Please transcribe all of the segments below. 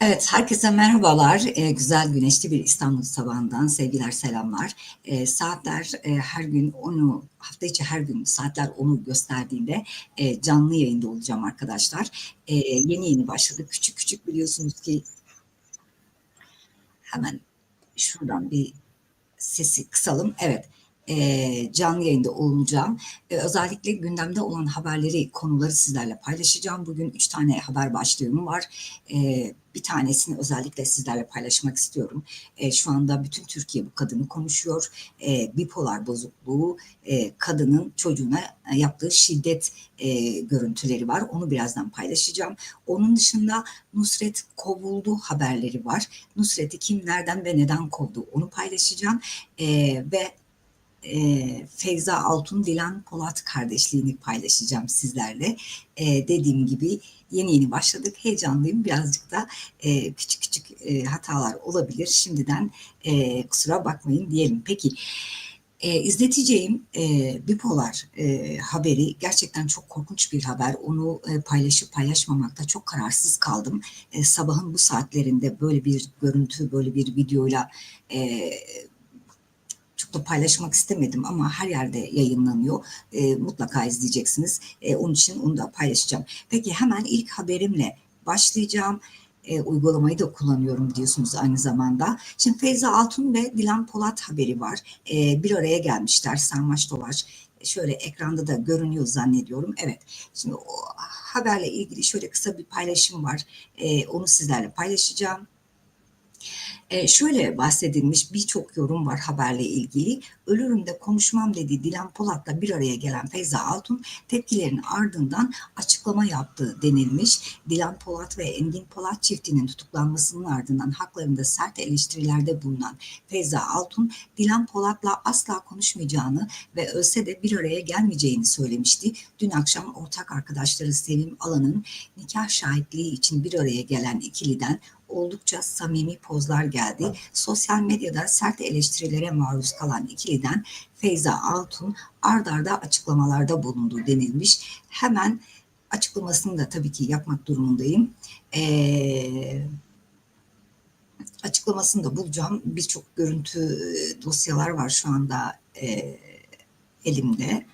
Evet, herkese merhabalar. Eee, güzel güneşli bir İstanbul sabahından sevgiler, selamlar. Eee, saatler eee, her gün onu hafta içi her gün saatler onu gösterdiğinde eee, canlı yayında olacağım arkadaşlar. Eee, yeni yeni başladık. Küçük küçük biliyorsunuz ki hemen şuradan bir sesi kısalım. Evet, eee, canlı yayında olacağım. Eee, özellikle gündemde olan haberleri, konuları sizlerle paylaşacağım. Bugün 3 tane haber başlığım var. Eee, bir tanesini özellikle sizlerle paylaşmak istiyorum. Eee, şu anda bütün Türkiye bu kadını konuşuyor. Eee, bipolar bozukluğu, eee, kadının çocuğuna yaptığı şiddet eee, görüntüleri var. Onu birazdan paylaşacağım. Onun dışında Nusret kovuldu haberleri var. Nusret'i kim, nereden ve neden kovdu onu paylaşacağım. Eee, ve eee, Feyza Altun, Dilan Polat kardeşliğini paylaşacağım sizlerle. Eee, dediğim gibi yeni yeni başladık. Heyecanlıyım. Birazcık da eee, küçük küçük eee, hatalar olabilir. Şimdiden eee, kusura bakmayın diyelim. Peki eee, izleteceğim eee, bipolar eee, haberi gerçekten çok korkunç bir haber. Onu eee, paylaşıp paylaşmamakta çok kararsız kaldım. Eee, sabahın bu saatlerinde böyle bir görüntü, böyle bir videoyla çok da paylaşmak istemedim ama her yerde yayınlanıyor. E, mutlaka izleyeceksiniz. E, onun için onu da paylaşacağım. Peki hemen ilk haberimle başlayacağım. E, uygulamayı da kullanıyorum diyorsunuz aynı zamanda. Şimdi Feyza Altun ve Dilan Polat haberi var. E, bir araya gelmişler sarmaş dolaş. Şöyle ekranda da görünüyor zannediyorum. Evet. Şimdi o haberle ilgili şöyle kısa bir paylaşım var. E, onu sizlerle paylaşacağım. E, şöyle bahsedilmiş birçok yorum var haberle ilgili. Ölürüm de konuşmam dedi Dilan Polat'la bir araya gelen Feyza Altun tepkilerin ardından açıklama yaptığı denilmiş. Dilan Polat ve Engin Polat çiftinin tutuklanmasının ardından haklarında sert eleştirilerde bulunan Feyza Altun, Dilan Polat'la asla konuşmayacağını ve ölse de bir araya gelmeyeceğini söylemişti. Dün akşam ortak arkadaşları Sevim Alan'ın nikah şahitliği için bir araya gelen ikiliden oldukça samimi pozlar geldi. Sosyal medyada sert eleştirilere maruz kalan ikiliden Feyza Altun ard arda açıklamalarda bulundu denilmiş. Hemen açıklamasını da tabii ki yapmak durumundayım. Ee, açıklamasını da bulacağım. Birçok görüntü dosyalar var şu anda e, elimde.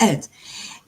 Evet.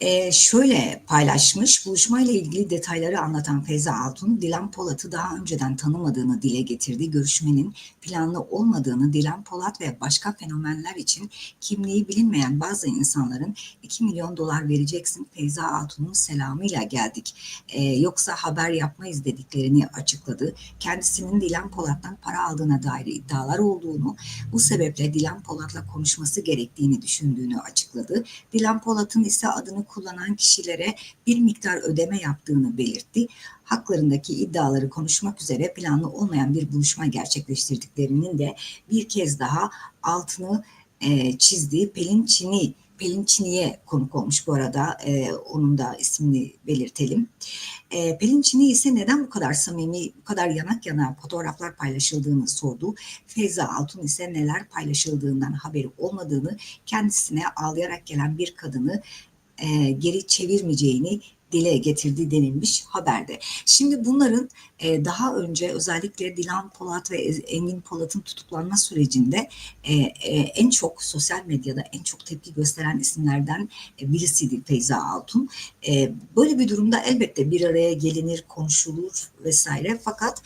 Ee, şöyle paylaşmış, buluşmayla ilgili detayları anlatan Feyza Altun, Dilan Polat'ı daha önceden tanımadığını dile getirdi. Görüşmenin planlı olmadığını, Dilan Polat ve başka fenomenler için kimliği bilinmeyen bazı insanların 2 milyon dolar vereceksin Feyza Altun'un selamıyla geldik. Ee, yoksa haber yapmayız dediklerini açıkladı. Kendisinin Dilan Polat'tan para aldığına dair iddialar olduğunu, bu sebeple Dilan Polat'la konuşması gerektiğini düşündüğünü açıkladı. Dilan Polat'ın ise adını kullanan kişilere bir miktar ödeme yaptığını belirtti. Haklarındaki iddiaları konuşmak üzere planlı olmayan bir buluşma gerçekleştirdiklerinin de bir kez daha altını e, çizdiği Pelin Çin'i Pelin Çini'ye konuk olmuş bu arada. E, onun da ismini belirtelim. E, Pelin Çini ise neden bu kadar samimi, bu kadar yanak yana fotoğraflar paylaşıldığını sordu. Feyza Altun ise neler paylaşıldığından haberi olmadığını, kendisine ağlayarak gelen bir kadını e, geri çevirmeyeceğini dile getirdiği denilmiş haberde. Şimdi bunların e, daha önce özellikle Dilan Polat ve Engin Polat'ın tutuklanma sürecinde e, en çok sosyal medyada en çok tepki gösteren isimlerden e, birisiydi Feyza Altun. Böyle bir durumda elbette bir araya gelinir, konuşulur vesaire fakat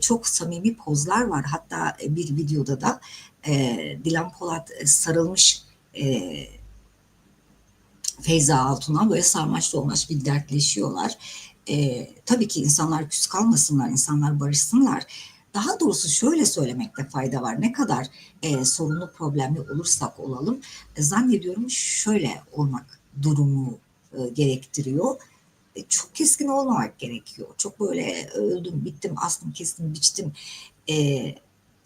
çok samimi pozlar var. Hatta bir videoda da Dilan Polat sarılmış Feyza Altun'a böyle sarmaş dolmaş bir dertleşiyorlar. E, tabii ki insanlar küs kalmasınlar, insanlar barışsınlar. Daha doğrusu şöyle söylemekte fayda var. Ne kadar e, sorunlu, problemli olursak olalım, e, zannediyorum şöyle olmak durumu e, gerektiriyor. E, çok keskin olmamak gerekiyor. Çok böyle öldüm, bittim, astım, kestim, biçtim. E,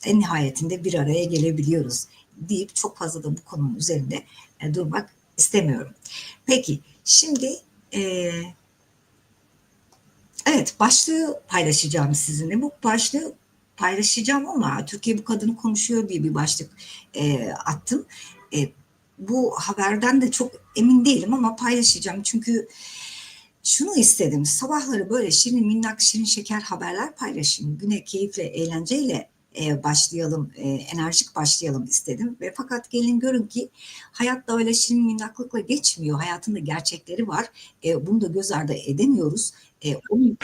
en nihayetinde bir araya gelebiliyoruz deyip çok fazla da bu konunun üzerinde e, durmak istemiyorum. Peki şimdi e, evet başlığı paylaşacağım sizinle. Bu başlığı paylaşacağım ama Türkiye bu kadını konuşuyor diye bir başlık e, attım. E, bu haberden de çok emin değilim ama paylaşacağım. Çünkü şunu istedim. Sabahları böyle şirin minnak şirin şeker haberler paylaşayım. Güne keyifle, eğlenceyle e, başlayalım, e, enerjik başlayalım istedim. Ve fakat gelin görün ki hayatta öyle şirin minnaklıkla geçmiyor. Hayatında gerçekleri var. E, bunu da göz ardı edemiyoruz. E, onun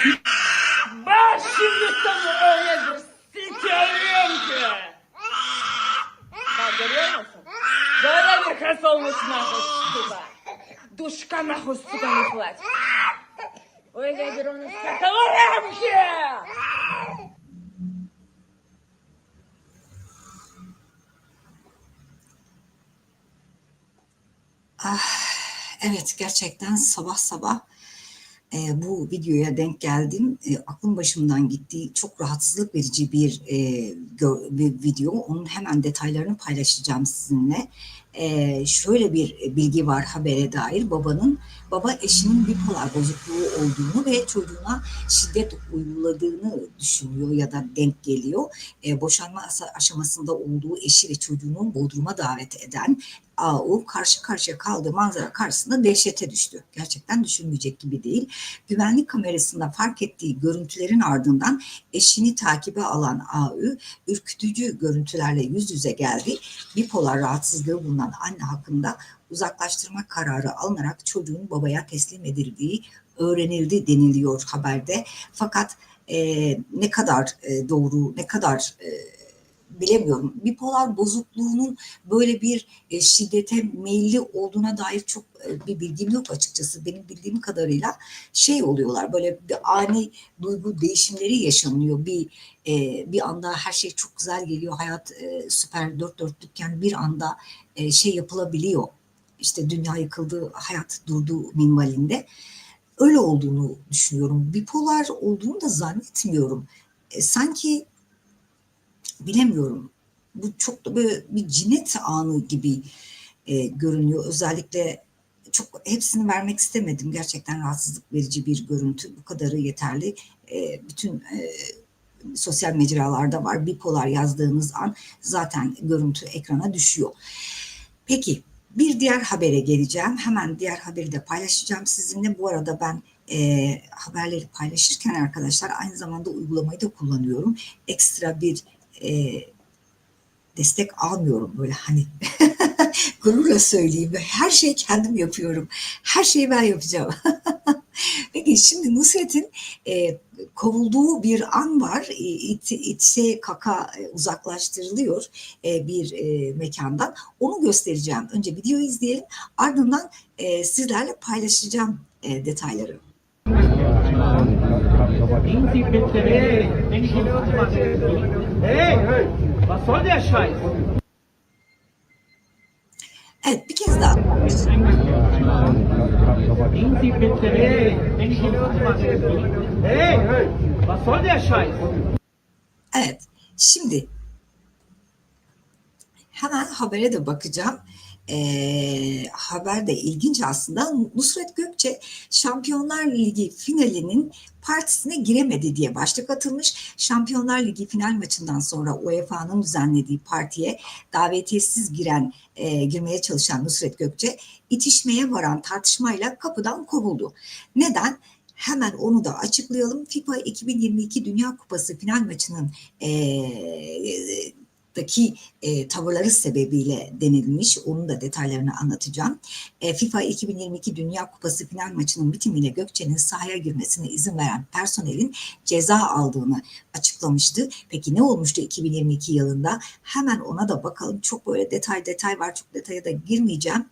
Ben şimdi sana öyle bir sikerim ki. Bak görüyor musun? Böyle bir kız olmuş nahusuga. Duşka nahusuga niflat. Öyle bir onu saklarım ki. Evet gerçekten sabah sabah e, bu videoya denk geldim. E, aklım başımdan gitti. Çok rahatsızlık verici bir, e, gö- bir video. Onun hemen detaylarını paylaşacağım sizinle. E, şöyle bir bilgi var habere dair. Babanın baba eşinin bipolar bozukluğu olduğunu ve çocuğuna şiddet uyguladığını düşünüyor ya da denk geliyor. E, boşanma aşamasında olduğu eşi ve çocuğunu Bodrum'a davet eden AU karşı karşıya kaldığı manzara karşısında dehşete düştü. Gerçekten düşünmeyecek gibi değil. Güvenlik kamerasında fark ettiği görüntülerin ardından eşini takibe alan AU ürkütücü görüntülerle yüz yüze geldi. Bipolar rahatsızlığı bulunan anne hakkında uzaklaştırma kararı alınarak çocuğun babaya teslim edildiği öğrenildi deniliyor haberde. Fakat e, ne kadar e, doğru, ne kadar e, bilemiyorum. Bipolar bozukluğunun böyle bir e, şiddete meyilli olduğuna dair çok e, bir bilgim yok açıkçası. Benim bildiğim kadarıyla şey oluyorlar böyle bir ani duygu değişimleri yaşanıyor. Bir e, bir anda her şey çok güzel geliyor. Hayat e, süper dört dörtlükken bir anda e, şey yapılabiliyor. İşte dünya yıkıldı, hayat durdu minvalinde. Öyle olduğunu düşünüyorum. Bipolar olduğunu da zannetmiyorum. E, sanki bilemiyorum. Bu çok da böyle bir cinnet anı gibi e, görünüyor. Özellikle çok hepsini vermek istemedim. Gerçekten rahatsızlık verici bir görüntü. Bu kadarı yeterli. E, bütün e, sosyal mecralarda var. Bipolar yazdığınız an zaten görüntü ekrana düşüyor. Peki bir diğer habere geleceğim. Hemen diğer haberi de paylaşacağım sizinle. Bu arada ben e, haberleri paylaşırken arkadaşlar aynı zamanda uygulamayı da kullanıyorum. Ekstra bir e, destek almıyorum böyle hani gururla söyleyeyim. Her şeyi kendim yapıyorum. Her şeyi ben yapacağım. Peki şimdi Nusret'in e, kovulduğu bir an var. İt, İtse kaka uzaklaştırılıyor e, bir e, mekandan. Onu göstereceğim. Önce videoyu izleyelim. Ardından e, sizlerle paylaşacağım e, detayları. Was Hey, hey, was soll der Scheiß? Evet bir kez daha. Evet, şimdi hemen habere de bakacağım. Ee, haber de ilginç aslında. Nusret Gökçe Şampiyonlar Ligi finalinin partisine giremedi diye başlık atılmış. Şampiyonlar Ligi final maçından sonra UEFA'nın düzenlediği partiye davetiyesiz giren, e, girmeye çalışan Nusret Gökçe itişmeye varan tartışmayla kapıdan kovuldu. Neden? Hemen onu da açıklayalım. FIFA 2022 Dünya Kupası final maçının eee daki e, tavırları sebebiyle denilmiş. Onun da detaylarını anlatacağım. E, FIFA 2022 Dünya Kupası final maçının bitimiyle Gökçe'nin sahaya girmesine izin veren personelin ceza aldığını açıklamıştı. Peki ne olmuştu 2022 yılında? Hemen ona da bakalım. Çok böyle detay detay var. Çok detaya da girmeyeceğim.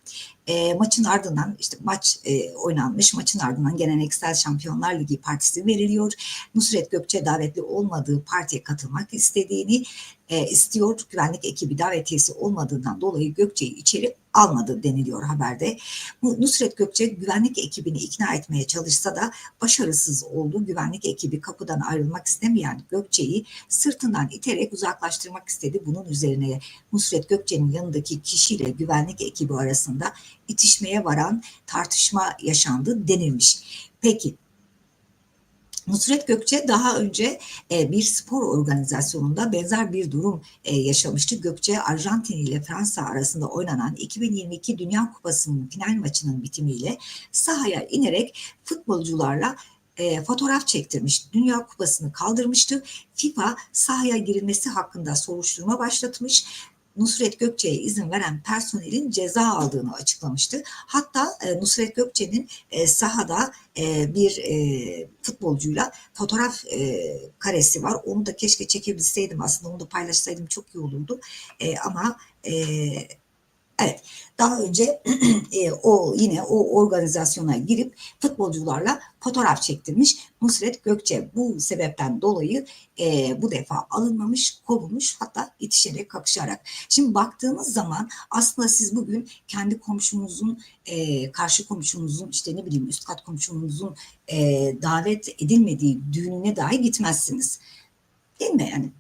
E, maçın ardından işte maç e, oynanmış. Maçın ardından geleneksel Şampiyonlar Ligi partisi veriliyor. Nusret Gökçe davetli olmadığı partiye katılmak istediğini e, istiyor. Güvenlik ekibi davetiyesi olmadığından dolayı Gökçe'yi içeri almadı deniliyor haberde. Nusret Gökçe güvenlik ekibini ikna etmeye çalışsa da başarısız oldu. Güvenlik ekibi kapıdan ayrılmak istemeyen Gökçe'yi sırtından iterek uzaklaştırmak istedi. Bunun üzerine Nusret Gökçe'nin yanındaki kişiyle güvenlik ekibi arasında itişmeye varan tartışma yaşandı denilmiş. Peki Nusret Gökçe daha önce e, bir spor organizasyonunda benzer bir durum e, yaşamıştı. Gökçe Arjantin ile Fransa arasında oynanan 2022 Dünya Kupası'nın final maçının bitimiyle sahaya inerek futbolcularla e, fotoğraf çektirmiş. Dünya Kupası'nı kaldırmıştı. FIFA sahaya girilmesi hakkında soruşturma başlatmış. Nusret Gökçe'ye izin veren personelin ceza aldığını açıklamıştı. Hatta e, Nusret Gökçe'nin e, sahada e, bir futbolcuyla fotoğraf karesi var. Onu da keşke çekebilseydim aslında onu da paylaşsaydım çok iyi olurdu. Ama evet daha önce e, o yine o organizasyona girip futbolcularla fotoğraf çektirmiş Nusret Gökçe. Bu sebepten dolayı e, bu defa alınmamış, kovulmuş hatta itişerek kakışarak. Şimdi baktığınız zaman aslında siz bugün kendi komşunuzun, e, karşı komşunuzun işte ne bileyim üst kat komşunuzun e, davet edilmediği düğününe dahi gitmezsiniz. Değil mi yani?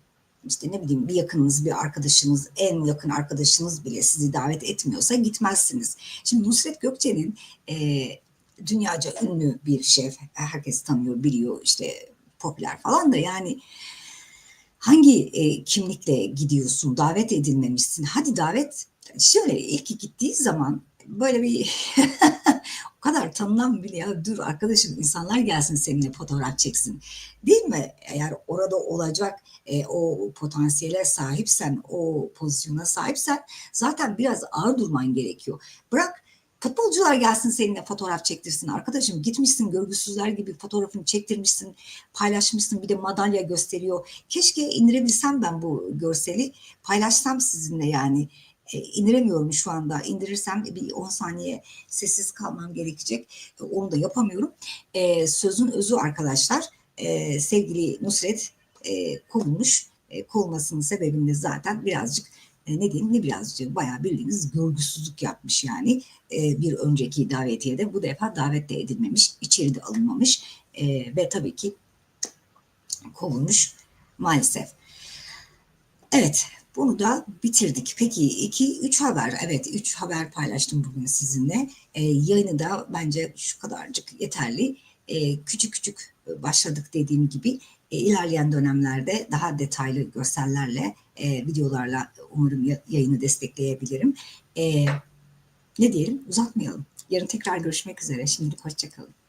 İşte ne bileyim bir yakınınız, bir arkadaşınız, en yakın arkadaşınız bile sizi davet etmiyorsa gitmezsiniz. Şimdi Nusret Gökçe'nin e, dünyaca ünlü bir şef, herkes tanıyor, biliyor işte popüler falan da yani hangi e, kimlikle gidiyorsun, davet edilmemişsin. Hadi davet, şöyle ilk gittiği zaman böyle bir kadar tanınan bile ya dur arkadaşım insanlar gelsin seninle fotoğraf çeksin. Değil mi? Eğer orada olacak e, o potansiyele sahipsen, o pozisyona sahipsen zaten biraz ağır durman gerekiyor. Bırak futbolcular gelsin seninle fotoğraf çektirsin. Arkadaşım gitmişsin görgüsüzler gibi fotoğrafını çektirmişsin, paylaşmışsın bir de madalya gösteriyor. Keşke indirebilsem ben bu görseli paylaşsam sizinle yani. E, indiremiyorum şu anda. İndirirsem bir 10 saniye sessiz kalmam gerekecek. E, onu da yapamıyorum. E, sözün özü arkadaşlar sevgili Nusret kovulmuş. Kovulmasının sebebini zaten birazcık ne diyeyim ne birazcık bayağı bildiğiniz görgüsüzlük yapmış yani. Bir önceki davetiyede bu defa davet de edilmemiş, içeri de alınmamış ve tabii ki kovulmuş maalesef. Evet, bunu da bitirdik. Peki iki, üç haber. Evet, üç haber paylaştım bugün sizinle. E, yayını da bence şu kadarcık yeterli. E, küçük küçük başladık dediğim gibi. E, ilerleyen dönemlerde daha detaylı görsellerle, e, videolarla umarım ya- yayını destekleyebilirim. E, ne diyelim, uzatmayalım. Yarın tekrar görüşmek üzere. Şimdilik hoşçakalın.